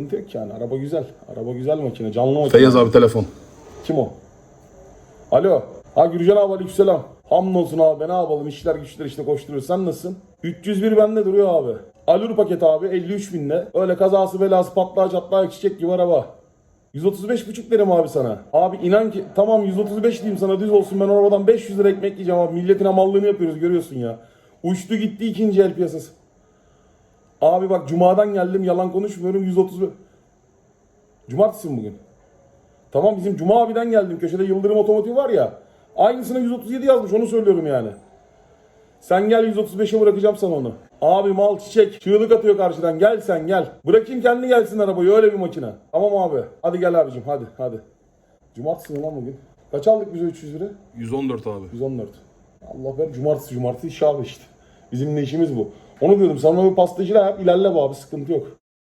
yok yani. Araba güzel. Araba güzel makine. Canlı makine. Feyyaz abi telefon. Kim o? Alo. Ha Gürcan abi aleykümselam. Hamdolsun abi ne yapalım işler güçler işte koşturuyoruz. Sen nasılsın? 301 bende duruyor abi. Alur paket abi 53 binde. Öyle kazası belası patlağı çatlağı çiçek gibi araba. 135 buçuk derim abi sana. Abi inan ki tamam 135 diyeyim sana düz olsun ben o arabadan 500 lira ekmek yiyeceğim abi. Milletin amallığını yapıyoruz görüyorsun ya. Uçtu gitti ikinci el piyasası. Abi bak cumadan geldim yalan konuşmuyorum 135. Cumartesi mi bugün? Tamam bizim Cuma abiden geldim. Köşede Yıldırım Otomotiv var ya. Aynısına 137 yazmış onu söylüyorum yani. Sen gel 135'e bırakacağım sana onu. Abi mal çiçek çığlık atıyor karşıdan. Gel sen gel. Bırakayım kendi gelsin arabayı öyle bir makine. Tamam abi. Hadi gel abicim hadi hadi. Cumartesi mi lan bugün? Kaç aldık bize 300 lira? 114 abi. 114. Allah ver cumartesi cumartesi iş abi işte. Bizim de işimiz bu. Onu diyordum sana bir pastacıyla yap ilerle abi sıkıntı yok.